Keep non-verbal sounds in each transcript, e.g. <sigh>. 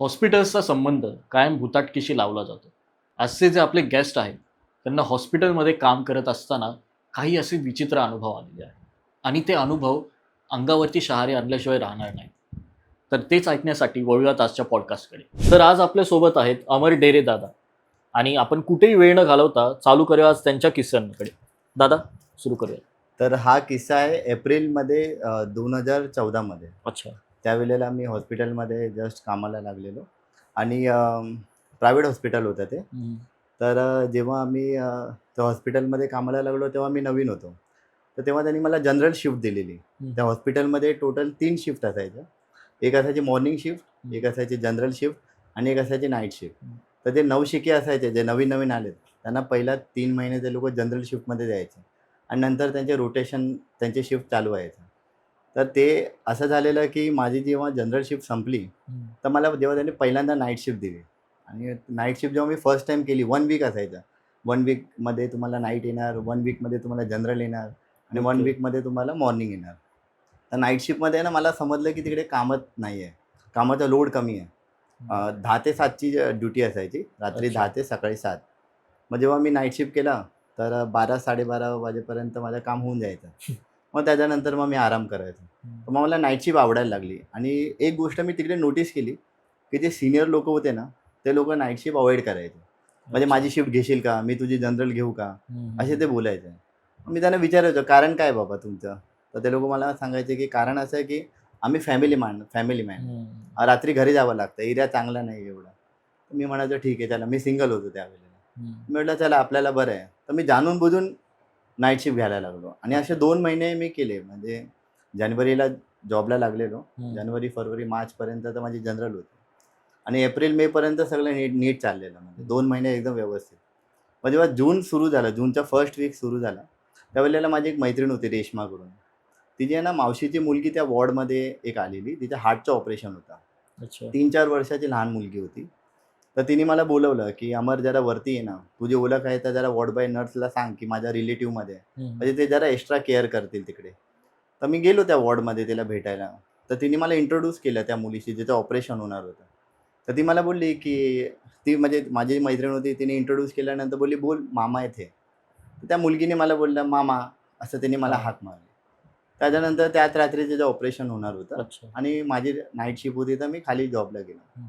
हॉस्पिटल्सचा संबंध कायम भुताटकीशी लावला जातो. आजचे जे आपले गेस्ट आहेत त्यांना हॉस्पिटलमध्ये काम करत असताना काही असे विचित्र अनुभव आलेले आहेत. आणि ते अनुभव अंगावरती शहारे आणल्याशिवाय राहणार नाही तर तेच ऐकण्यासाठी वळूयात आजच्या पॉडकास्टकडे तर आज आपल्यासोबत आहेत अमर डेरे दादा. आणि आपण कुठेही वेळ न घालवता चालू करूया आज त्यांच्या किस्स्यांकडे. दादा सुरू करूया. तर हा किस्सा आहे एप्रिलमध्ये दोन हजार चौदामध्ये. अच्छा. त्यावेळेला मी हॉस्पिटलमध्ये जस्ट कामाला लागलेलो. आणि प्रायव्हेट हॉस्पिटल होतं ते. तर जेव्हा आम्ही त्या हॉस्पिटलमध्ये कामाला लागलो तेव्हा मी नवीन होतो. तर तेव्हा त्यांनी मला जनरल शिफ्ट दिलेली. त्या हॉस्पिटलमध्ये टोटल तीन शिफ्ट असायच्या. एक असायची मॉर्निंग शिफ्ट. एक असायची जनरल शिफ्ट आणि एक असायची नाईट शिफ्ट. तर ते नवशिके असायचे जे नवीन नवीन आलेत त्यांना पहिला तीन महिने ते लोक जनरल शिफ्टमध्ये जायचे. आणि नंतर त्यांचे रोटेशन त्यांचे शिफ्ट चालू व्हायचं. तर ते असं झालेलं की माझी जेव्हा जनरल शिफ्ट संपली तर मला जेव्हा त्यांनी पहिल्यांदा नाईट शिफ्ट दिली. आणि नाईट शिफ्ट जेव्हा मी फर्स्ट टाईम केली वन वीक असायचं. वन वीकमध्ये तुम्हाला नाईट येणार वन वीकमध्ये तुम्हाला जनरल येणार आणि वन. वीकमध्ये तुम्हाला मॉर्निंग येणार. तर नाईट शिफ्टमध्ये ना मला समजलं की तिकडे कामच नाही आहे कामाचा लोड कमी आहे. दहा ते सातची ड्युटी असायची रात्री. दहा ते सकाळी सात. मग जेव्हा मी नाईट शिफ्ट केला तर बारा साडेबारा वाजेपर्यंत माझं काम होऊन जायचं. मग त्याच्यानंतर मग मी आराम करायचो. तर मग मला नाईट शिफ्ट आवडायला लागली. आणि एक गोष्ट मी तिकडे नोटीस केली की जे सिनियर लोक होते ना ते लोक नाईट शिफ्ट अवॉइड करायचे. म्हणजे माझी शिफ्ट घेशील का? मी तुझी जनरल घेऊ का? असे ते बोलायचे. मी त्यांना विचारायचो कारण काय बाबा तुमचं? तर ते लोक मला सांगायचे की कारण असं आहे की आम्ही फॅमिली मॅन फॅमिली मॅन रात्री घरी जावं लागतं. एरिया चांगला नाही एवढा. तर मी म्हणायचो ठीक आहे त्याला मी सिंगल होतो त्यावेळेला. मी म्हटलं चला आपल्याला बरं आहे. तर मी जाणून बुजून नाईट शिफ्ट घ्यायला लागलो. आणि असे दोन महिने मी केले. म्हणजे जानेवारीला जॉबला लागलेलो. जानेवारी फरवरी मार्चपर्यंत तर माझी जनरल होती. आणि एप्रिल मेपर्यंत सगळं नीट नीट चाललेलं म्हणजे. दोन महिने एकदम व्यवस्थित. मग जेव्हा जून सुरू झाला जूनचा फर्स्ट वीक सुरू झाला त्यावेळेला माझी एक मैत्रीण होती रेश्मा करून तिची आहे ना मावशीची मुलगी त्या वॉर्डमध्ये एक आलेली. तिच्या हार्टचं ऑपरेशन होता. अच्छा. तीन चार वर्षाची लहान मुलगी होती. तर तिने मला बोलवलं की अमर जरा वरती ये ना. तुझी ओळख आहे तर जरा वॉर्ड बाय नर्सला सांग की माझ्या रिलेटिव्हमध्ये. म्हणजे ते जरा एक्स्ट्रा केअर करतील तिकडे. तर मी गेलो त्या वॉर्डमध्ये तिला भेटायला. तर तिने मला इंट्रोड्यूस केलं त्या मुलीशी जिचं ऑपरेशन होणार होतं. तर ती मला बोलली की ती म्हणजे माझी मैत्रीण होती तिने इंट्रोड्यूस केल्यानंतर बोलली बोल मामा येथे. त्या मुलगीने मला बोललं मामा असं तिने मला हाक मारली. त्याच्यानंतर त्याच रात्री तिचं ऑपरेशन होणार होतं आणि माझी नाईट शिफ्ट होती तर मी खाली जॉबला गेलो.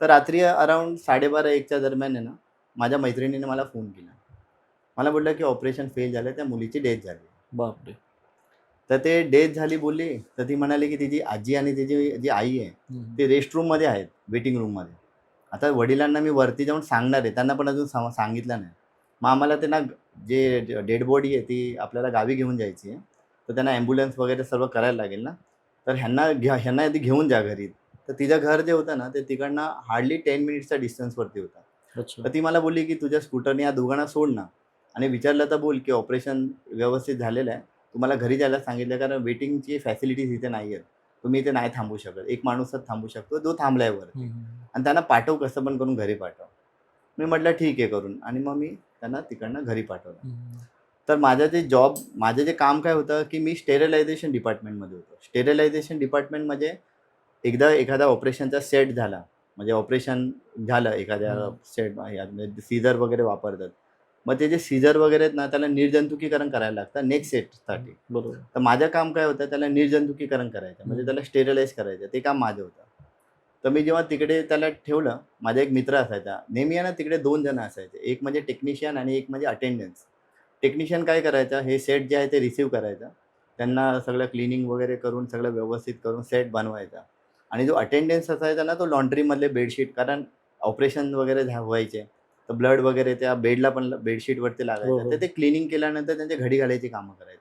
तर रात्री अराऊंड साडेबारा एकच्या दरम्यान आहे ना माझ्या मैत्रिणीने मला फोन केला. मला बोललं की ऑपरेशन फेल झालं त्या मुलीची डेथ झाली. बापरे. तर ते डेथ झाली बोलली तर ती म्हणाली की तिची आजी आणि तिची जी आई आहे ते रेस्ट रूममध्ये आहेत वेटिंग रूममध्ये आता वडिलांना मी वरती जाऊन सांगणार आहे त्यांना पण अजून सांग- सांगितलं नाही. मग आम्हाला त्यांना जे डेड बॉडी आहे ती आपल्याला गावी घेऊन जायची आहे तर त्यांना ॲम्ब्युलन्स वगैरे सर्व करायला लागेल ना. तर ह्यांना घ्या ह्यांना आधी घेऊन जा घरी. तर तिचं घर जे होतं ना ते तिकडनं हार्डली टेन मिनिट्सच्या डिस्टन्सवरती होतं. तर ती मला बोलली की तुझ्या स्कूटरने या दोघांना सोड ना. आणि विचारलं तर बोल की ऑपरेशन व्यवस्थित झालेलं आहे. तुम्हाला घरी जायला सांगितलं कारण वेटिंगची फॅसिलिटीज इथे नाही आहेत तुम्ही इथे नाही थांबू शकत. एक माणूसच थांबू शकतो जो थांबलाय वर आणि त्यांना पाठव कसं पण करून घरी पाठव. मी म्हटलं ठीक आहे करून. आणि मग मी त्यांना तिकडनं घरी पाठवलं. तर माझं जे जॉब माझं जे काम काय होतं की मी स्टेरिलायझेशन डिपार्टमेंटमध्ये होतो. स्टेरिलायझेशन डिपार्टमेंट म्हणजे एकदा एखादा ऑपरेशनचा सेट झाला. म्हणजे ऑपरेशन झालं एखाद्या. सेट सीझर वगैरे वापरतात. मग ते जे सीझर वगैरे आहेत ना त्याला निर्जंतुकीकरण करायला लागतं नेक्स्ट सेटसाठी बरोबर. तर माझं काम काय होतं त्याला निर्जंतुकीकरण करायचं म्हणजे. त्याला स्टेरिलाइज करायचं ते काम माझं होतं. तर मी जेव्हा तिकडे त्याला ठेवलं माझा एक मित्र असायचा नेहमी आहे ना तिकडे दोन जण असायचे एक म्हणजे टेक्निशियन आणि एक म्हणजे अटेंडन्स टेक्निशियन काय करायचं हे सेट जे आहे ते रिसीव करायचं. त्यांना सगळं क्लिनिंग वगैरे करून सगळं व्यवस्थित करून सेट बनवायचा. आणि जो अटेंडन्स असायचा ना तो लॉन्ड्रीमधले बेडशीट कारण ऑपरेशन वगैरे झा- व्हायचे. तर ब्लड वगैरे त्या बेडला पण बेडशीटवरती हो, लागायचं हो. तर ते क्लिनिंग केल्यानंतर त्यांच्या घडी घालायची कामं करायचं.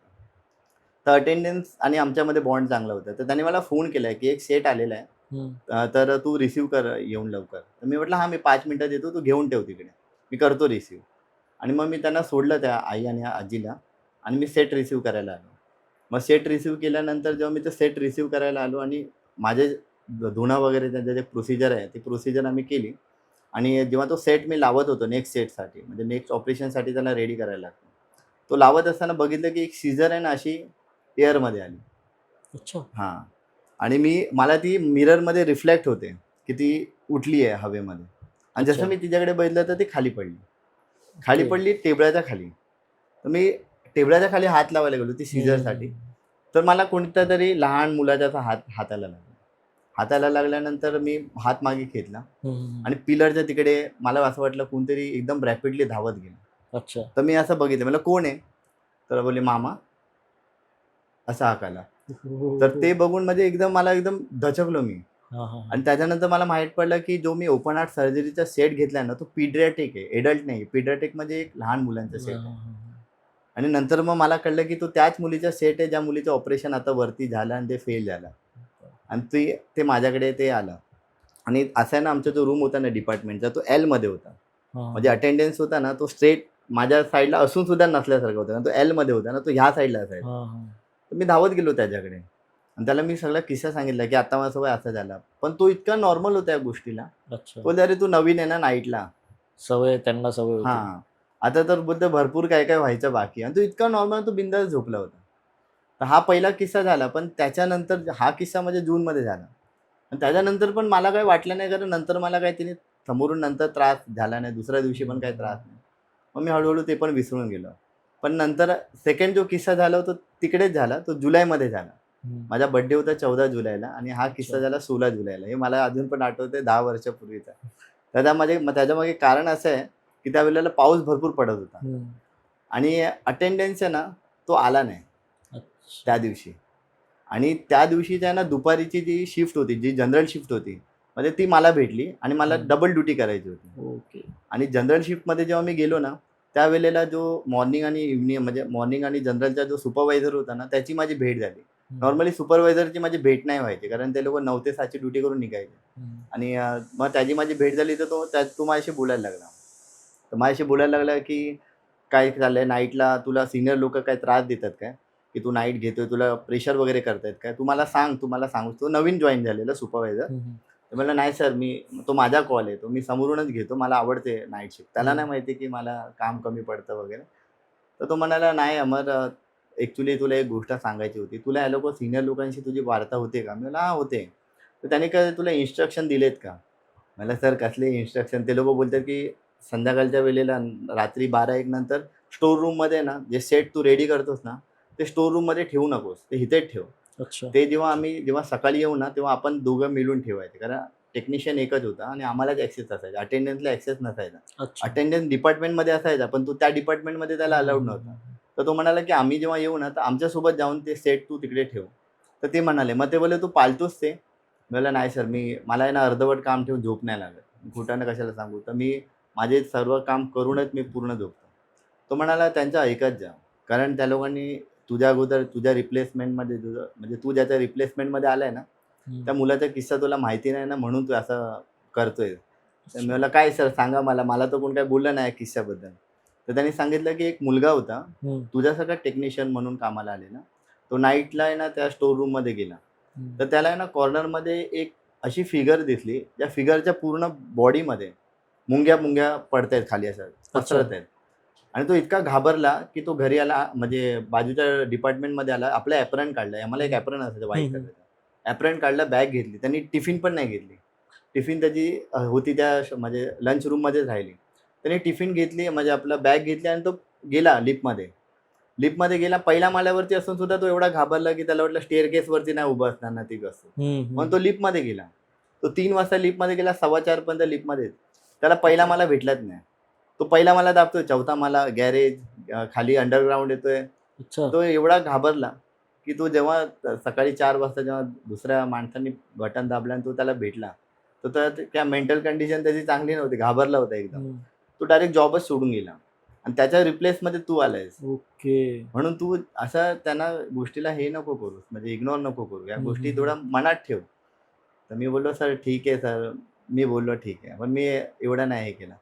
तर अटेंडन्स आणि आमच्यामध्ये बॉन्ड चांगला होता. तर त्याने मला फोन केला की एक सेट आलेला आहे. तर तू रिसीव कर येऊन लवकर. तर मी म्हटलं हां मी पाच मिनटात येतो तू घेऊन ठेव तिकडे. मी करतो रिसीव आणि मग मी त्यांना सोडलं त्या आई आणि आजीला आणि मी सेट रिसीव करायला आलो. मग सेट रिसीव केल्यानंतर जेव्हा मी ते सेट रिसीव करायला आलो आणि माझे धुणं वगैरे त्यांचं जे प्रोसिजर आहे ती प्रोसिजर आम्ही केली. आणि जेव्हा तो सेट मी लावत होतो नेक्स्ट सेटसाठी म्हणजे नेक्स्ट ऑपरेशनसाठी त्याला रेडी करायला लागतो तो लावत असताना बघितलं की एक सीझर आहे ना अशी एअरमध्ये आली. अच्छा. हां. आणि मी मला ती मिररमध्ये रिफ्लेक्ट होते की ती उठली आहे हवेमध्ये. आणि जसं. मी तिच्याकडे बघितलं तर ती खाली पडली. खाली. पडली टेबलाच्या खाली. तर मी टेबलाच्या खाली हात लावायला गेलो ती सीझरसाठी तर मला कोणत्या तरी लहान मुलाचा हात हाताला लागला. हाताला लागल्यानंतर मी हात मागे घेतला. हम्म. आणि पिलरच्या तिकडे मला असं वाटलं कोणतरी एकदम रॅपिडली धावत गेलं. अच्छा. तर मी असं बघितलं. मला कोण आहे? तर बोलले मामा. असा हाक आला तर ते बघून म्हणजे एकदम मला एकदम दचकलो मी. आणि त्याच्यानंतर मला माहीत पडलं की जो मी ओपन हार्ट सर्जरीचा सेट घेतलाय ना तो पिड्रॅटिक आहे एडल्ट नाही. पिड्रॅटिक म्हणजे एक लहान मुलांचा सेट आहे. आणि नंतर मग मला कळलं की तो त्याच मुलीचा सेट आहे ज्या मुलीचं ऑपरेशन आता वरती झालं आणि ते फेल झालं. आणि ते ते माझ्याकडे ते आलं. आणि असं आहे ना आमचा जो रूम होता ना डिपार्टमेंटचा तो एलमध्ये होता. म्हणजे अटेंडन्स होता ना तो स्ट्रेट माझ्या साईडला असून सुद्धा नसल्यासारखा होता. ना तो एलमध्ये होता ना तो ह्या साईडला असायचा. हा, हा. तर मी धावत गेलो त्याच्याकडे. आणि त्याला मी सगळा किस्सा सांगितला की आता माझं वय असं झाला. पण तो इतका नॉर्मल होता या गोष्टीला. बोलते अरे तू नवीन आहे ना नाईटला सवय त्यांना सवय. हा. आता तर बोलते भरपूर काय काय व्हायचं बाकी. आणि तो इतका नॉर्मल तो बिंदास झोपला होता. तर हा पहिला किस्सा झाला पण त्याच्यानंतर हा किस्सा म्हणजे जूनमध्ये झाला आणि त्याच्यानंतर पण मला काही वाटलं नाही कारण नंतर मला काही तिने समोरून नंतर त्रास झाला नाही दुसऱ्या दिवशी पण काही त्रास नाही मग मी हळूहळू ते पण विसरून गेलो पण नंतर सेकंड जो किस्सा झाला तो तिकडेच झाला तो जुलैमध्ये झाला. माझा बड्डे होता चौदा जुलैला आणि हा किस्सा. झाला सोळा जुलैला हे मला अजून पण आठवते दहा वर्षापूर्वीचा त्याच्यामध्ये म- त्याच्यामागे कारण असं आहे की त्यावेळेला पाऊस भरपूर पडत होता. आणि अटेंडन्स आहे ना तो आला नाही. त्या दिवशी. आणि त्या दिवशी त्या ना दुपारीची जी शिफ्ट होती जी जनरल शिफ्ट होती म्हणजे ती मला भेटली आणि मला. डबल ड्युटी करायची होती. ओके. आणि जनरल शिफ्टमध्ये जेव्हा मी गेलो ना त्यावेळेला जो मॉर्निंग आणि इव्हनिंग म्हणजे मॉर्निंग आणि जनरलचा जो सुपरवायझर होता ना त्याची माझी भेट झाली. नॉर्मली सुपरवायझरची माझी भेट नाही व्हायची कारण ते लोक नऊ ते सातची ड्युटी करून निघायचे. आणि मग त्याची माझी भेट झाली तर तो त्या तो माझ्याशी बोलायला लागला. तर माझ्याशी बोलायला लागला की काय चाललंय? नाईटला तुला सिनियर लोक काय त्रास देतात काय? की तू नाईट घेतोय तुला प्रेशर वगैरे करतायत काय तू मला सांग तू मला सांगू तो नवीन जॉईन झालेला सुपरवायझर. तर म्हणलं नाही सर मी तो माझा कॉल आहे तो मी समोरूनच घेतो मला आवडते नाईट शिफ्ट. त्याला नाही माहिती की मला काम कमी पडतं वगैरे. तर तो म्हणाला नाही अमर ॲक्च्युली तुला एक गोष्ट सांगायची होती. तुला या लोक सिनियर लोकांशी तुझी वार्ता होते का? मी म्हणलं हा होते. तर त्याने काय तुला इन्स्ट्रक्शन दिलेत का? मला सर कसले इन्स्ट्रक्शन ते लोक बोलतात की संध्याकाळच्या वेळेला रात्री बारा एक नंतर स्टोर रूममध्ये ना जे सेट तू रेडी करतोस ना ते स्टोर रूममध्ये ठेवू नकोस. ते इथेच ठेव. अच्छा. ते जेव्हा आम्ही जेव्हा सकाळी येऊ ना तेव्हा आपण दोघं मिळून ठेवायचे. कारण टेक्निशियन एकच होता आणि आम्हालाच ॲक्सेस असायचा. अटेंडन्सला ॲक्सेस नसायचा. अटेंडन्स डिपार्टमेंटमध्ये असायचा पण तो त्या डिपार्टमेंटमध्ये त्याला अलाउड नव्हता. तर तो म्हणाला की आम्ही जेव्हा येऊ ना तर आमच्यासोबत जाऊन ते सेट तू तिकडे ठेव. तर ते म्हणाले. मग ते बोले तू पालतोस ते. मी म्हणलं नाही सर मी मला आहे ना अर्धवट काम ठेवून झोप नाही लागत. खोटानं कशाला सांगू? तर मी माझे सर्व काम करूनच मी पूर्ण झोपतो. तो म्हणाला त्यांचं ऐकत जा. कारण त्या लोकांनी तुझ्या अगोदर तुझ्या रिप्लेसमेंटमध्ये तुझं म्हणजे तू ज्याच्या रिप्लेसमेंटमध्ये आलाय ना. त्या मुलाचा किस्सा तुला माहिती नाही ना म्हणून तू असं करतोय तर मी म्हणलं काय सर सांगा मला मला तर कोण काय बोललं नाही या किस्स्याबद्दल तर त्यांनी सांगितलं की एक मुलगा होता हम्म. तुझ्यासारखा टेक्निशियन म्हणून कामाला आलेला तो नाईटला आहे ना त्या स्टोर रूममध्ये गेला. तर त्याला आहे ना कॉर्नरमध्ये एक अशी फिगर दिसली त्या फिगरच्या पूर्ण बॉडीमध्ये मुंग्या मुंग्या पडतायत खाली असं पसरत आहेत आणि तो इतका घाबरला की तो घरी आला म्हणजे बाजूच्या डिपार्टमेंटमध्ये आला आपला ॲप्रन काढला. आम्हाला एक ॲप्रन असायचं हम्म. कलरचा ॲप्रन काढला बॅग घेतली. त्यांनी टिफिन पण नाही घेतली. टिफिन त्याची होती त्या म्हणजे लंच रूममध्येच राहिली. त्याने टिफिन घेतली म्हणजे आपला बॅग घेतली आणि तो गेला लिफ्टमध्ये. लिफ्टमध्ये गेला. पहिल्या माल्यावरती असून सुद्धा तो एवढा घाबरला की त्याला वाटलं स्टेअर केसवरती नाही उभं असणार ना ती कसं हम्म. मग तो लिफ्टमध्ये गेला. तो तीन वाजता लिफ्टमध्ये गेला सव्वा चारपर्यंत लिफ्टमध्ये त्याला पहिला मला भेटलाच नाही. तो पहिला मला दाबतोय चौथा मला गॅरेज खाली अंडरग्राऊंड येतोय. तो एवढा घाबरला की तो जेव्हा सकाळी चार वाजता जेव्हा दुसऱ्या माणसांनी बटन दाबला आणि तो त्याला भेटला तर त्या- त्या मेंटल कंडिशन त्याची चांगली नव्हती घाबरला होता एकदम. तो डायरेक्ट जॉबच सोडून गेला आणि त्याच्या रिप्लेसमध्ये तू आलायस. ओके. म्हणून तू असं त्यांना गोष्टीला हे नको करूस म्हणजे इग्नोर नको करू या गोष्टी. थोडा मनात ठेव. तर मी बोललो सर ठीक आहे सर. मी बोललो ठीक आहे. पण मी एवढं नाही हे केलं.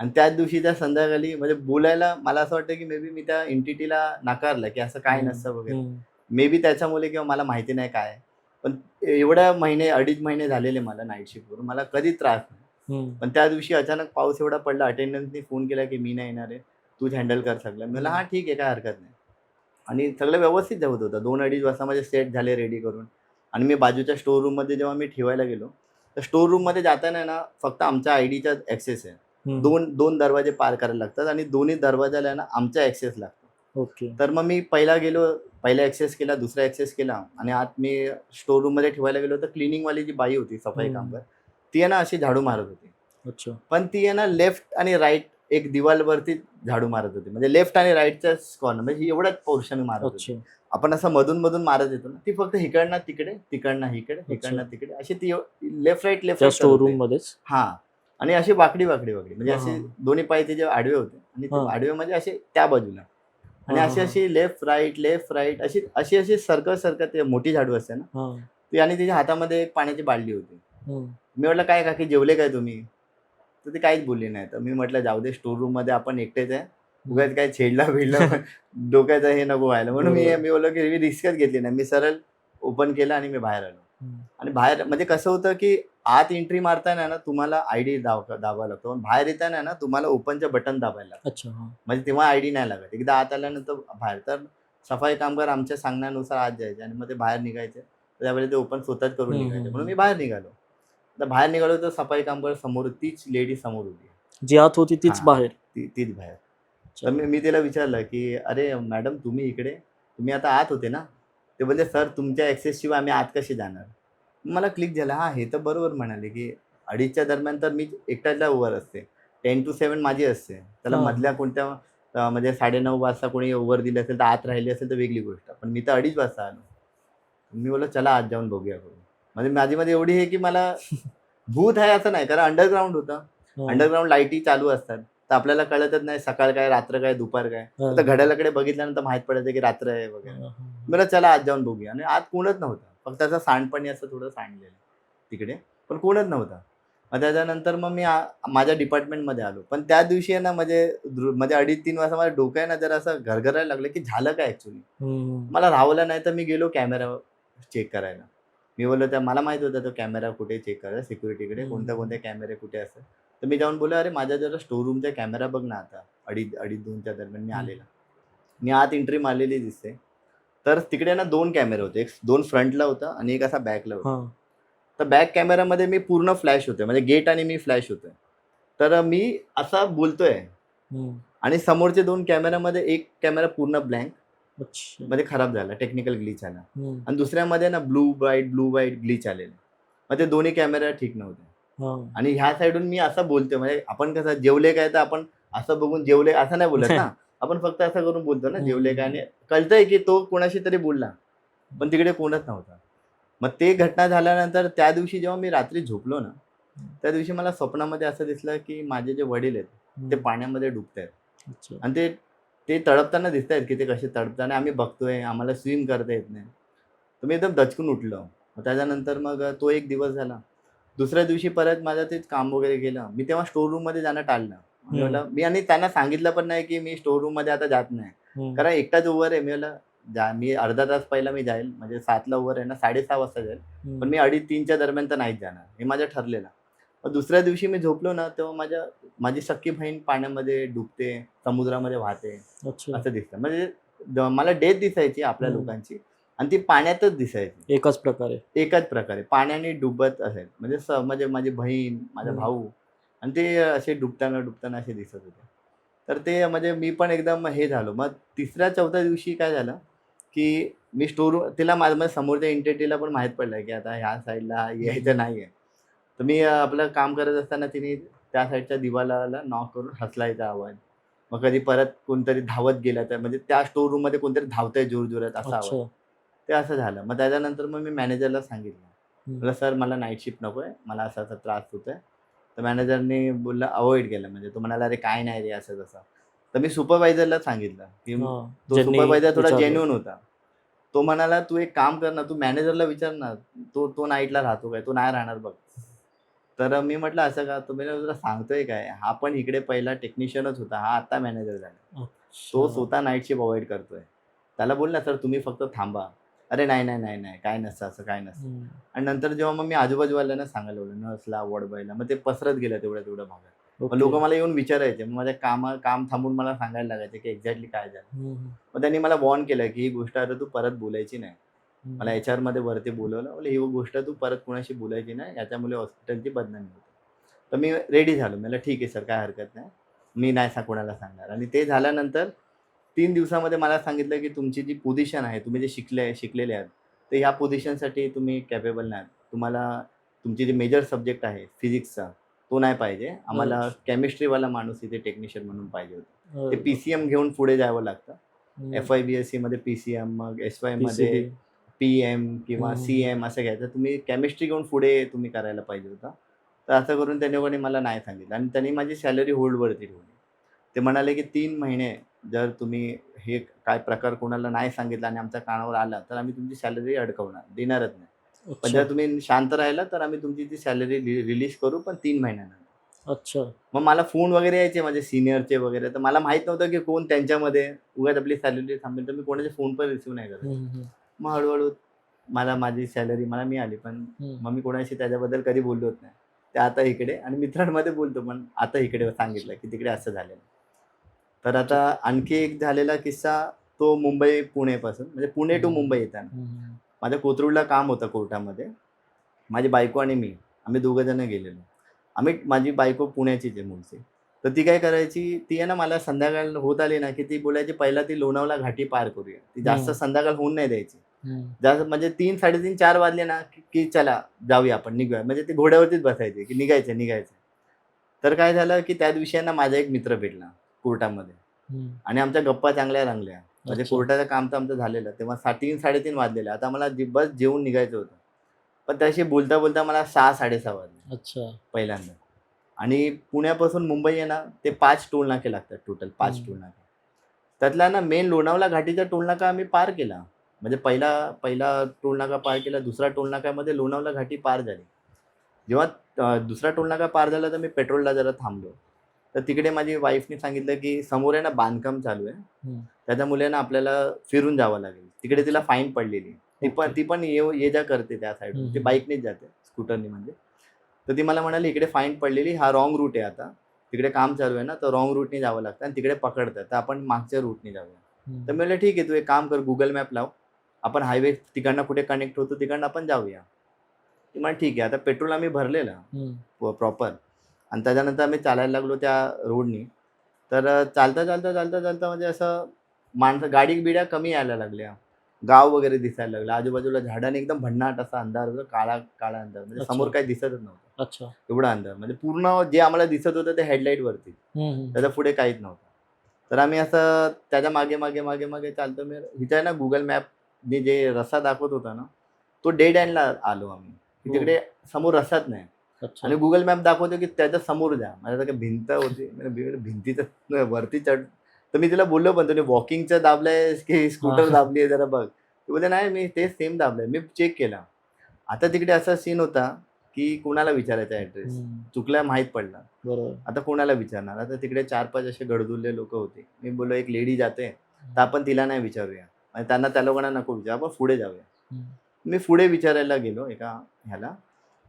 आणि त्याच दिवशी त्या संध्याकाळी म्हणजे बोलायला मला असं वाटतं की मे बी मी त्या एंटिटीला नाकारलं की असं काय नसतं वगैरे. मे बी त्याच्यामुळे किंवा मला माहिती नाही काय आहे. पण एवढ्या महिने अडीच महिने झालेले मला नाईट शिफ्टवरून मला कधी त्रास नाही. पण त्या दिवशी अचानक पाऊस एवढा पडला अटेंडन्सनी फोन केला की मी नाही येणार आहे तूच हँडल कर सगळं मी म्हणलं हा ठीक आहे काय हरकत नाही आणि सगळं व्यवस्थित होत होतं दोन अडीच वाजता माझे सेट झाले रेडी करून आणि मी बाजूच्या स्टोर रूममध्ये जेव्हा मी ठेवायला गेलो तर स्टोर रूममध्ये जाताना ना फक्त आमच्या आयडीचा ऍक्सेस आहे हम्म. दोन दोन दरवाजे पार करायला लागतात आणि दोन्ही दरवाजाला ना आमचा ऍक्सेस लागतो. ओके. तर मग मी पहिला गेलो पहिला ऍक्सेस केला दुसरा ऍक्सेस केला आणि आत मी स्टोर रूममध्ये ठेवायला गेलो तर क्लिनिंग वाली जी बाई होती सफाई. कामगार ती आहे ना अशी झाडू मारत होती. अच्छा. पण ती आहे ना लेफ्ट आणि राईट एक दिवालवरती झाडू मारत होती. म्हणजे लेफ्ट आणि राईटच्याच कॉर्नर म्हणजे एवढाच पोर्शन मारत होती. आपण असं मधून मधून मारत येतो ना ती फक्त हिकडनं तिकडे तिकडनं इकडे हिकडनं तिकडे अशी ती left right left store room मध्येच? हा. आणि अशी वाकडी वाकडी वाकडी म्हणजे असे. दोन्ही पाय तिचे आडवे होते आणि ते. आडवे म्हणजे असे त्या बाजूला आणि अशी हा. अशी लेफ्ट राईट लेफ्ट राईट अशी अशी अशी सरकत सरकत मोठी झाडू असते ना ती आणि तिच्या हातामध्ये एक पाण्याची बादली होती. मी म्हटलं काय काकी जेवले काय तुम्ही तर ती काहीच बोलली नाही तर मी म्हटलं जाऊ दे स्टोर रूममध्ये आपण एकटेच आहे उगाच काय छेडला भिडला डोक्याचं हे नको व्हायला म्हणून मी. मी बोललो की मी रिस्कच घेतली नाही मी सरळ ओपन केलं आणि मी बाहेर आलो. आणि बाहेर म्हणजे कसं होतं की आत एंट्री मारताना ना तुम्हाला आय डी दाब दाबावा लागतो. पण बाहेर येताना ना तुम्हाला ओपनचं बटन दाबायला लागतं. अच्छा हा. म्हणजे तेव्हा आय डी नाही लागत. एकदा आत आल्यानंतर बाहेर. तर सफाई कामगार आमच्या सांगण्यानुसार आत जायचे आणि मग ते बाहेर निघायचे. तर त्यावेळेला ते ओपन स्वतःच करून हम्म, निघायचे. हम्म, म्हणून मी बाहेर निघालो. तर बाहेर निघालो तर सफाई कामगार समोर तीच लेडी समोर होती जी आत होती तीच हा. बाहेर. ती तीच बाहेर. तर मी मी तिला विचारलं की अरे मॅडम तुम्ही इकडे? तुम्ही आता आत होते ना? ते बोलले सर तुमच्या ॲक्सेस शिवाय आम्ही आत कसे जाणार? मला क्लिक झालं हा हे तर बरोबर म्हणाले की अडीचच्या दरम्यान तर मी एकट्याला ओव्हर असते. टेन टू सेवन माझी असते. त्याला हा. मधल्या कोणत्या म्हणजे साडेनऊ वाजता कोणी ओव्हर दिली असेल तर आत राहिली असेल तर वेगळी गोष्ट. पण मी तर अडीच वाजता आलो. मी बोललो चला आत जाऊन बघूया करून. म्हणजे माझी मध्ये एवढी आहे की मला <laughs> भूत आहे असं नाही. कारण अंडरग्राऊंड होतं. हा. अंडरग्राऊंड लाईटी चालू असतात. तर आपल्याला कळतच नाही सकाळ काय रात्र काय दुपार काय. हा. तर घड्याळाकडे बघितल्यानंतर माहीत पडायचं की रात्र आहे वगैरे. हा, हा. मला चला आज जाऊन बघूया. आणि आज कोणच नव्हता. फक्त असं सांडपाणी असं थोडं सांडलेलं तिकडे. पण कोणच नव्हता. मग त्याच्यानंतर मग मी माझ्या डिपार्टमेंटमध्ये आलो. पण त्या दिवशी आहे ना म्हणजे म्हणजे अडीच तीन वाजता माझ्या डोक्या ना जरा असं घरघरायला लागलं की झालं काय ऍक्च्युली. मला राहवलं नाही तर मी गेलो कॅमेरा चेक करायला. मी बोललो त्या मला माहीत होतं तो कॅमेरा कुठे चेक करायला सिक्युरिटीकडे. कोणत्या कोणत्या कॅमेरे कुठे असतात तर मी जाऊन बोललो अरे माझ्या जरा स्टोर रूमचा कॅमेरा बघ ना आता. अडीच अडीच दोनच्या दरम्यान मी. आलेला. मी आत एंट्री मारलेली दिसते. तर तिकडे ना दोन कॅमेरे होते. एक दोन फ्रंटला होता आणि एक असा बॅकला होता. हा. तर बॅक कॅमेरामध्ये मी पूर्ण फ्लॅश होते म्हणजे गेट आणि मी फ्लॅश होतोय. तर मी असा बोलतोय. हम्म. आणि समोरचे दोन कॅमेरामध्ये एक कॅमेरा पूर्ण ब्लँक अच्छा. मध्ये खराब झाला. टेक्निकल ग्लिच आला. हम्म. आणि दुसऱ्यामध्ये ना blue white blue white glitch आलेले. मग ते दोन्ही कॅमेरा ठीक नव्हते. हा. आणि ह्या साईडून मी असं बोलतोय. म्हणजे आपण कसं जेवले काय तर आपण असं बघून जेवले असं नाही बोलत ना. <laughs> आपण फक्त असं करून बोलतो ना जेवले काय आणि कळतंय की तो कोणाशी तरी बोलला पण तिकडे कोणच नव्हता. मग ते घटना झाल्यानंतर त्या दिवशी जेव्हा मी रात्री झोपलो ना त्या दिवशी मला स्वप्नामध्ये असं दिसलं की माझे जे वडील आहेत ते पाण्यामध्ये डुबत आहेत. आणि ते ते तडपताना दिसत आहेत की ते कसे तडपताना आम्ही बघतोय आम्हाला स्विम करता येत नाही. तर मी एकदम दचकून उठलो. त्याच्यानंतर मग तो एक दिवस झाला. दुसऱ्या दिवशी परत माझं तेच काम वगैरे केलं. मी तेव्हा स्टोर रूममध्ये जाणं टाळलं. मी. म्हणलं- मी आणि त्यांना सांगितलं पण नाही की मी स्टोर रूममध्ये आता जात नाही. कारण एकटाच ओव्हर आहे मी म्हणलं जा मी अर्धा तास पहिला मी जाईल म्हणजे सातला ओव्हर आहे ना साडेसहा वाजता जाईल. पण मी अडीच तीनच्या दरम्यान तर नाहीच जाणार हे माझं ठरलेलं दुसऱ्या दिवशी मी झोपलो ना तेव्हा माझ्या माझी सख्खी बहीण पाण्यामध्ये डुबते समुद्रामध्ये वाहते असं दिसतं म्हणजे मला डेथ दिसायची आपल्या. लोकांची आणि ती पाण्यातच दिसायची एकाच प्रकारे एकाच प्रकारे पाण्याने डुबत असेल म्हणजे म्हणजे माझी बहीण माझा. भाऊ आणि ते असे डुबताना डुबताना असे दिसत होते. तर ते म्हणजे मी पण एकदम हे झालो. मग तिसऱ्या चौथ्या दिवशी काय झालं की मी स्टोर तिला माझ्या माझ्या समोरच्या इंटेटीला पण माहीत पडलं की आता ह्या साईडला यायचं नाही आहे तर मी आपलं काम करत असताना तिने त्या साईडच्या दिवालाला नॉक करून हसलायचा आवाज. मग कधी परत कोणतरी धावत गेला तर म्हणजे त्या स्टोर रूममध्ये कोणतरी धावतंय जोरजोरात असा आवाज. ते असं झालं. मग त्याच्यानंतर मग मी मॅनेजरला सांगितलं. सर मला नाईट शिफ्ट नको आहे मला असा असा त्रास होतोय. तर मॅनेजरने बोलला अवॉइड केलं. म्हणजे तो म्हणाला अरे काय नाही रे असं तसं. तर मी सुपरवायझरला सांगितलं की. तो सुपरवायझर थोडा. जेन्युन होता. तो म्हणाला तू एक काम कर ना तू मॅनेजरला विचार ना. तो तो नाईटला राहतो काय? तो नाही राहणार बघ. तर मी म्हटलं असं का? तुम्ही तुला सांगतोय काय? हा पण इकडे पहिला टेक्निशियनच होता. हा आता मॅनेजर झाला. तो. स्वतः नाईट शिफ्ट अवॉइड करतोय. त्याला बोल ना सर तुम्ही फक्त थांबा. अरे नाही नाही नाही नाही काय नसतं असं काय नसतं. आणि नंतर जेव्हा मग मी आजूबाजूवाल्यांना सांगायला लागलो नर्सला वॉर्डबॉयला मग ते पसरत गेलं तेवढ्या तेवढ्या भागात. लोक मला येऊन विचारायचे मग माझ्या कामा काम थांबून मला सांगायला लागायचे की एक्झॅक्टली काय झालं. मग त्यांनी मला वॉर्न केलं की ही गोष्ट आता तू परत बोलायची नाही. मला एच मध्ये वरती बोलवलं बोले ही गोष्ट तू परत कोणाशी बोलायची नाही याच्यामुळे हॉस्पिटलची बदनामी होते तर मी रेडी झालो मला ठीक आहे सर काय हरकत नाही मी नाही सा कोणाला सांगणार आणि ते झाल्यानंतर तीन दिवसामध्ये मला सांगितलं की तुमची जी पोझिशन आहे तुम्ही जे शिकले शिकलेले आहात तर ह्या पोझिशनसाठी तुम्ही कॅपेबल नाही. तुम्हाला तुमची जे मेजर सब्जेक्ट आहे फिजिक्सचा तो नाही पाहिजे. आम्हाला केमिस्ट्रीवाला माणूस इथे टेक्निशियन म्हणून पाहिजे होता. ते पी सी एम घेऊन पुढे जावं लागतं. एफ आय बी एस सीमध्ये पी सी एम मग एस वायमध्ये. पी एम किंवा. सी एम असं घ्यायचं. तुम्ही केमिस्ट्री घेऊन पुढे तुम्ही करायला पाहिजे होता. तर असं करून त्यांनी कोणी मला नाही सांगितलं. आणि त्यांनी माझी सॅलरी होल्डवरती ठेवली. ते म्हणाले की तीन महिने जर तुम्ही हे काय प्रकार कोणाला नाही सांगितलं आणि आमच्या कानावर आला तर आम्ही तुमची सॅलरी अडकवणार देणारच नाही. पण जर तुम्ही शांत राहिला तर आम्ही तुमची ती सॅलरी रिलीज करू पण तीन महिन्यानंतर. अच्छा. मग मला फोन वगैरे यायचे माझे सिनियरचे वगैरे तर मला माहीत नव्हतं की कोण त्यांच्यामध्ये उगाच आपली सॅलरी थांबेल तर मी कोणाचे फोन पण रिसिव्ह नाही करत. मग हळूहळू मला माझी सॅलरी मला मिळाली पण. मग मी कोणाशी त्याच्याबद्दल कधी बोललोच नाही. ते आता इकडे आणि मित्रांमध्ये बोलतो पण आता इकडे सांगितलं की तिकडे असं झालेलं. तर आता आणखी एक झालेला किस्सा तो मुंबई पुणेपासून म्हणजे पुणे टू मुंबई येताना. माझ्या कोथरूडला काम होतं कोर्टामध्ये. माझी बायको आणि मी आम्ही दोघं जण गेलेलो. आम्ही माझी बायको पुण्याचीच आहे मूळची. तर ती काय करायची ती आहे ना मला संध्याकाळ होत आली ना की ती बोलायची पहिला ती लोणावळा घाटी पार करूया. ती जास्त. संध्याकाळ होऊन नाही द्यायची. जास्त म्हणजे तीन साडेतीन चार वाजले ना की- चला जाऊया आपण निघूया. म्हणजे ते घोड्यावरतीच बसायचे की निघायचं निघायचं. तर काय झालं की त्या दिवशी ना माझा एक मित्र भेटला. कोर्टामध्ये. आणि आमच्या गप्पा चांगल्या रंगल्या. म्हणजे. कोर्टाचं काम तर आमचं झालेलं. तेव्हा सा तीन साडेतीन वाजलेलं. आता मला बस जेवून निघायचं होतं. पण त्याशी बोलता बोलता मला सहा साडेसहा वाजले. अच्छा. पहिल्यांदा. आणि पुण्यापासून मुंबई आहे ना ते पाच टोल नाके लागतात टोटल पाच. टोल नाके. त्यातला ना मेन लोणावळा घाटीचा टोल नाका आम्ही पार केला. म्हणजे पहिला पहिला टोल नाका पार केला दुसरा टोल नाक्यामध्ये लोणावळा घाटी पार झाली. जेव्हा दुसरा टोल नाका पार झाला तर मी पेट्रोलला जरा थांबलो. तर तिकडे माझी वाईफने सांगितलं की समोर आहे ना बांधकाम चालू आहे. त्याच्यामुळे ना आपल्याला फिरून जावं लागेल. तिकडे तिला फाईन पडलेली ती पण. ती पण ये ये जा करते त्या साईडून ती. बाईकनेच जाते स्कूटरनी म्हणजे. तर ती मला म्हणाली इकडे फाईन पडलेली हा रॉंग रूट आहे आता. तिकडे काम चालू आहे ना तर रॉंग रूटने जावं लागतं आणि तिकडे पकडतात. तर आपण मागच्या रूटने जाऊया. तर मी म्हणलं ठीक आहे तू एक काम कर गुगल मॅप लाव. आपण हायवे तिकडनं कुठे कनेक्ट होतो तिकडनं आपण जाऊया. ती म्हणा ठीक आहे आता पेट्रोल आम्ही भरलेलं. प्रॉपर आणि त्याच्यानंतर आम्ही चालायला लागलो त्या रोडनी तर चालता चालता चालता चालता म्हणजे असं माणसं गाडी बिड्या कमी यायला लागल्या. गाव वगैरे दिसायला लागलं. आजूबाजूला झाडाने एकदम भन्नाट असा अंधार होता काळा काळा अंधार. म्हणजे. समोर काही दिसतच नव्हतं. अच्छा. एवढा अंधार. म्हणजे पूर्ण जे आम्हाला दिसत होतं ते हेडलाईट वरती. त्याच्या पुढे काहीच नव्हतं. तर आम्ही असं त्याच्यामागे मागे मागे मागे चालतो. मी आहे ना गुगल मॅपने जे रस्ता दाखवत होता ना तो डेड एंडला आलो आम्ही. हो. तिकडे समोर रस्ताच नाही. आणि गुगल मॅप दाखवतो की त्याच्यासमोर जा माझ्या काय भिंत होती. म्हणजे भिंतीचं <laughs> वरती चढ. तर मी तिला बोललो पण तुम्ही वॉकिंगचं दाबलंय की स्कूटर. दाबली आहे जरा बघ. ते बोलते नाही मी तेच सेम दाबलंय. मी चेक केला. आता तिकडे असा सीन होता की कोणाला विचारायचा ॲड्रेस हम्म. चुकला माहीत पडला. बरोबर. आता कोणाला विचारणार? आता तिकडे चार पाच असे गडदुल्ले लोक होते. मी बोललो एक लेडी जाते तर आपण तिला नाही विचारूया. आणि त्यांना त्या लोकांना नको विचार. आपण पुढे जाऊया. मी पुढे विचारायला गेलो एका ह्याला.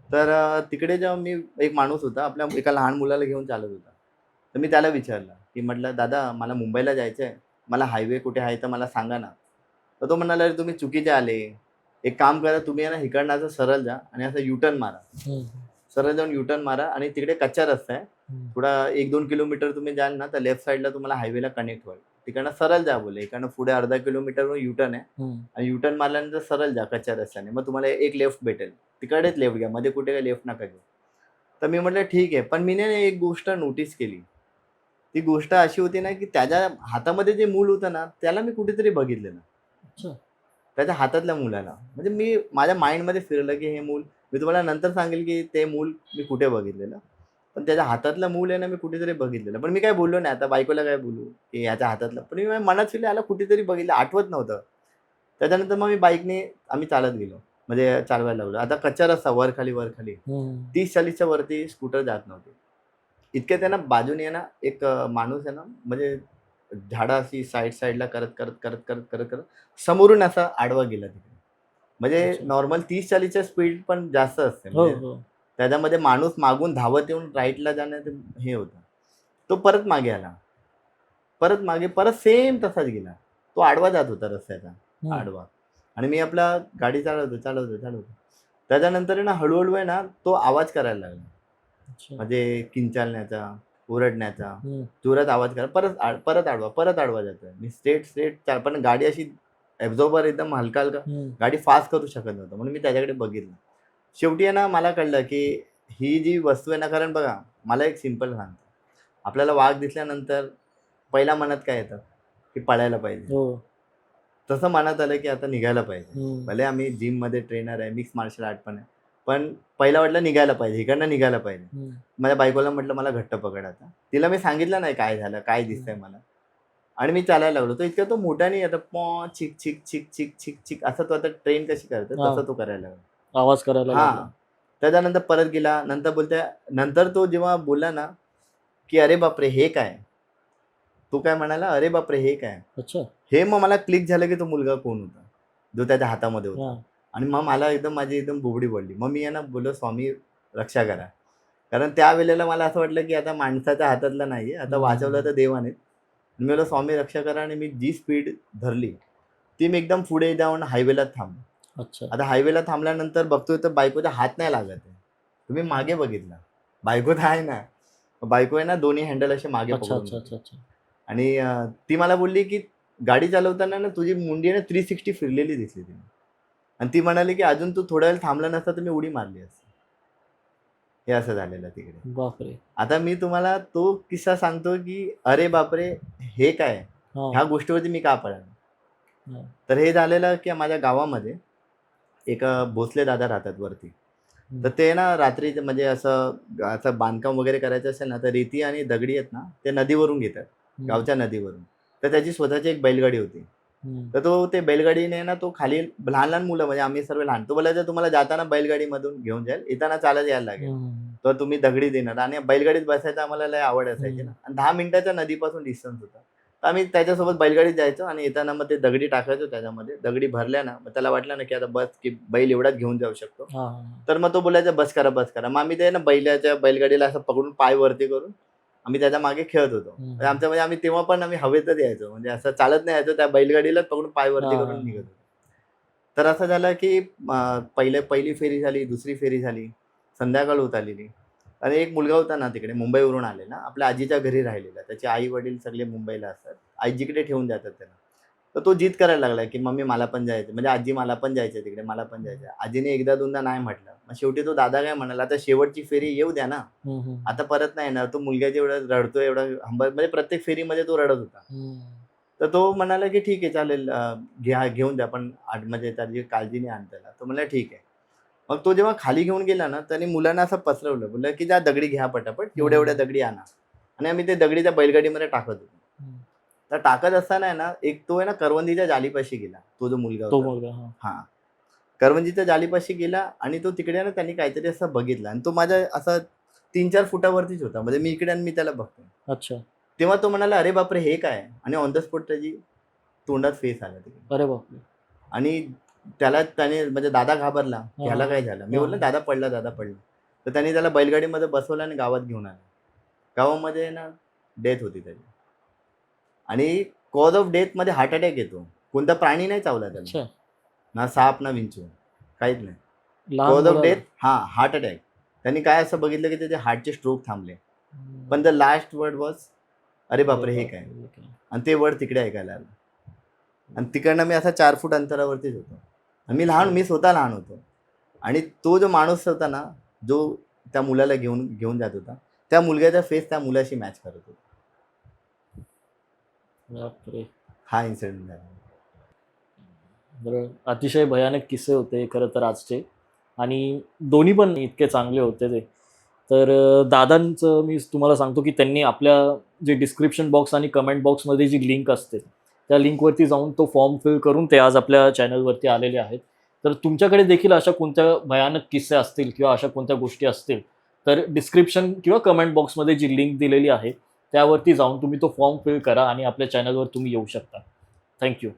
तर तिकडे जेव्हा मी एक माणूस होता आपल्या एका लहान मुलाला घेऊन चालत होता. तर मी त्याला विचारलं की म्हटलं दादा मला मुंबईला जायचं आहे मला हायवे कुठे आहे तर मला सांगा ना. तर तो म्हणाला अरे तुम्ही चुकीचे आले. एक काम करा तुम्ही ना इकडनं असं सरळ जा आणि असं युटर्न मारा. सरळ जाऊन युटर्न मारा आणि तिकडे कच्चा रस्ता आहे. थोडा एक दोन किलोमीटर तुम्ही जाल ना तर लेफ्ट साईडला तुम्हाला हायवेला कनेक्ट होईल तिकडनं सरळ जा बोले. इकडनं पुढे अर्धा किलोमीटरवर युटर्न आहे. आणि युटर्न मारल्यानंतर सरळ जा कच्च्या रस्त्याने. मग तुम्हाला एक लेफ्ट भेटेल. तिकडेच लेफ्ट घ्या. मध्ये कुठे काही लेफ्ट नका घेऊ. तर मी म्हटलं ठीक आहे. पण मी ना एक गोष्ट नोटीस केली. ती गोष्ट अशी होती ना की त्याच्या हातामध्ये जे मूल होतं ना त्याला मी कुठेतरी बघितलेलं अच्छा. त्याच्या हातातल्या मुलाला. म्हणजे मी माझ्या माइंडमध्ये फिरलं की हे मूल मी तुम्हाला नंतर सांगेल की ते मूल मी कुठे बघितलेलं. पण त्याच्या हातातलं मूल आहे ना मी कुठेतरी बघितलेलं. पण मी काय बोललो नाही आता बायकोला काय बोलू? की ह्याच्या हातातलं. पण मी मनात फिरलं याला कुठेतरी बघितलं आठवत नव्हतं. त्याच्यानंतर मग मी बाईकने आम्ही चालत गेलो. म्हणजे चालवायला लागलो. आता कच्चा रस्ता वर खाली वर खाली. तीस चाळीसच्या वरती स्कूटर जात नव्हते. इतके त्यांना बाजूने आहे ना एक माणूस आहे ना म्हणजे झाडा अशी साईड साईडला करत करत करत करत करत करत समोरून असा आडवा गेला तिकडे. म्हणजे. नॉर्मल तीस चाळीसच्या स्पीड पण जास्त असते. हो म्हणजे हो. त्याच्यामध्ये माणूस मागून धावत येऊन राईटला जाण्यात हे होतं. तो परत मागे आला. परत मागे परत सेम तसाच गेला. तो आडवा जात होता रस्त्याचा. आडवा. आणि मी आपला गाडी चालवतो चालवतो चालवतो. त्याच्यानंतर ना हळूहळू आहे ना तो आवाज करायला लागला. म्हणजे किंचाळण्याचा ओरडण्याचा. जोरात आवाज करा परत आड परत आडवा परत आडवा जातोय. मी स्ट्रेट स्ट्रेट चाल पण गाडी अशी ॲब्झॉर्बर एकदम हलका हलका. गाडी फास्ट करू शकत नव्हतं. म्हणून मी त्याच्याकडे बघितलं. शेवटी आहे ना मला कळलं की ही जी वस्तू आहे ना कारण बघा मला एक सिंपल सांगतो. आपल्याला वाघ दिसल्यानंतर पहिल्या मनात काय येतं? की पळायला पाहिजे. हो. तसं मनात आलं की आता निघायला पाहिजे. हम्म. भले आम्ही जिममध्ये ट्रेनर आहे मिक्स मार्शल आर्ट पण आहे पण पहिला वाटलं निघायला पाहिजे इकडनं निघायला पाहिजे. हम्म. माझ्या बायकोला म्हटलं मला घट्ट पकड आता. तिला मी सांगितलं नाही काय झालं काय दिसतंय मला. आणि मी चालायला लागलो. तो इतका तो मोठा नाही आता पॉ चिक चिक चिक चिक चिक चिक असं तो आता ट्रेन कशी करतो हा. तसं तो करायला लागला. आवाज करायला हा. त्याच्यानंतर परत गेला. नंतर बोलते नंतर तो जेव्हा बोलला ना की अरे बापरे हे काय? तो काय म्हणाला अरे बापरे हे काय? अच्छा. हे मग मला क्लिक झालं की तो मुलगा कोण होता? जो त्याच्या हातामध्ये होता. हा. आणि मग मला एकदम माझी एकदम बुबडी पडली. मग मी आहे ना बोललो स्वामी रक्षा करा. कारण त्या वेळेला मला असं वाटलं की आता माणसाच्या हातातलं नाही आता हम्म. वाचवलं तर देवाने. मी बोललो स्वामी रक्षा करा. आणि मी जी स्पीड धरली ती मी एकदम पुढे जाऊन हायवेला थांबलो. अच्छा. आता हायवेला थांबल्यानंतर बघतोय तर बायकोचा हात नाही लागत आहे. तुम्ही मागे बघितला. बायको तर आहे ना. बायको आहे ना दोन्ही हँडल असे मागे अच्छा पकडून अच्छा अच्छा अच्छा. आणि अं, ती मला बोलली की गाडी चालवताना ना तुझी मुंडी ना थ्री सिक्स्टी फिरलेली दिसली तिने. आणि ती म्हणाली की अजून तू थोडा वेळ थांबला नसता तर मी उडी मारली असती. हे असं झालेलं तिकडे. बापरे. आता मी तुम्हाला तो किस्सा सांगतो की अरे बापरे हे काय? हा. ह्या गोष्टीवरती मी का पडलो हा. तर हे झालेलं की माझ्या गावामध्ये एक भोसले दादा राहतात वरती. तर ते ना रात्री म्हणजे असं असं बांधकाम वगैरे करायचं असेल ना तर रेती आणि दगडी आहेत ना ते नदीवरून घेतात. गावच्या नदीवरून तर त्याची स्वतःची एक बैलगाडी होती. तर तो ते बैलगाडीने ना तो खाली लहान लहान मुलं म्हणजे आम्ही सर्व लहान तो बोलायचं तुम्हाला जाताना बैलगाडीमधून घेऊन जाईल येताना चालत यायला लागेल. तर तुम्ही दगडी देणार आणि बैलगाडीत बसायचं आम्हाला लय आवड असायची ना. आणि दहा मिनिटाच्या नदीपासून डिस्टन्स होता तर आम्ही त्याच्यासोबत बैलगाडीत जायचो आणि येताना मग ते दगडी टाकायचो त्याच्यामध्ये. दगडी भरल्या ना मग त्याला वाटलं ना की आता बस की बैल एवढाच घेऊन जाऊ शकतो. तर मग तो बोलायचा बस करा बस करा. मग आम्ही ते ना बैलाच्या बैलगाडीला असं पकडून पाय वरती करून आम्ही त्याच्यामागे खेळत होतो. आमच्या म्हणजे आम्ही तेव्हा पण आम्ही हवेतच यायचो. म्हणजे असं चालत नाही यायचो त्या बैलगाडीलाच पकडून पाय वरती. करून निघत होतो. तर असं झालं की पहिले पहिली फेरी झाली दुसरी फेरी झाली संध्याकाळ होत आलेली. आणि एक मुलगा होता ना तिकडे मुंबईवरून आलेला आपल्या आजीच्या घरी राहिलेला. त्याचे आई वडील सगळे मुंबईला असतात. आजीकडे ठेवून जातात त्याला तर तो जिद करायला लागला की मम्मी मला पण जायचं म्हणजे आजी मला पण जायचं तिकडे मला पण जायचं आजीने एकदा दोनदा नाही म्हटलं. मग शेवटी तो दादा काय म्हणाला आता शेवटची फेरी येऊ द्या ना. आता परत नाही येणार. तो मुलगा जेवढा रडतो एवढा हंबल म्हणजे प्रत्येक फेरीमध्ये तो रडत होता. तर तो म्हणाला की ठीक आहे चालेल. घ्या घेऊन द्या पण आठ म्हणजे त्याची काळजी नाही आणताना तो म्हणला ठीक आहे. मग तो जेव्हा खाली घेऊन गेला ना त्याने मुलांना असं पसरवलं. बोललं की जा दगडी घ्या पटापट एवढ्या एवढ्या दगडी आणा. आणि आम्ही ते दगडीच्या बैलगाडीमध्ये टाकत होतो. तर टाकत असताना आहे ना एक तो आहे ना करवंदीच्या जालीपाशी गेला तो जो मुलगा तो होता. मुलगा हा. हा. करवंजीच्या जालीपाशी गेला आणि तो तिकडे ना त्यांनी काहीतरी असं बघितलं. आणि तो माझ्या असा तीन चार फुटावरतीच होता. म्हणजे मी इकडे आणि मी त्याला बघतो. अच्छा. तेव्हा तो म्हणाला अरे बापरे हे काय? आणि ऑन द स्पॉट त्याची तोंडात फेस आला तिकडे. अरे बापरे. आणि त्याला त्याने म्हणजे दादा घाबरला. की ह्याला काय झालं? मी हा. बोललो दादा पडला दादा पडला. तर त्याने त्याला बैलगाडीमध्ये बसवलं आणि गावात घेऊन आला. गावामध्ये ना डेथ होती त्याची. आणि कॉज ऑफ डेथमध्ये हार्ट अटॅक येतो. कोणता प्राणी नाही चावला त्याला. ना साप ना विंचू. काहीच नाही. कॉज ऑफ डेथ हा हार्ट अटॅक त्यांनी काय असं बघितलं की त्याचे हार्टचे स्ट्रोक थांबले. पण द लास्ट वर्ड वॉज अरे बापरे हे काय? हे आणि ते वर्ड तिकडे ऐकायला आलं आणि तिकडनं मी असा चार फूट अंतरावरतीच होतो. मी लहान मी स्वतः लहान होतो. आणि तो जो माणूस होता ना जो त्या मुलाला घेऊन घेऊन जात होता त्या मुलग्याचा फेस त्या मुलाशी मॅच करत होता. हा इन्सिडेंट झाला. बरं अतिशय भयानक किस्से होते खरं तर आजचे. आणि दोन्ही पण इतके चांगले होते ते. तर दादांचं मी तुम्हाला सांगतो की त्यांनी आपल्या जे डिस्क्रिप्शन बॉक्स आणि कमेंट बॉक्समध्ये जी लिंक असते त्या लिंकवरती जाऊन तो फॉर्म फिल करून ते आज आपल्या चॅनलवरती आलेले आहेत. तर तुमच्याकडे देखील अशा कोणत्या भयानक किस्से असतील किंवा अशा कोणत्या गोष्टी असतील तर डिस्क्रिप्शन किंवा कमेंट बॉक्समध्ये जी लिंक दिलेली आहे त्यावरती जाऊन तुम्ही तो फॉर्म फिल करा आणि आपल्या चॅनलवर तुम्ही येऊ शकता. थँक्यू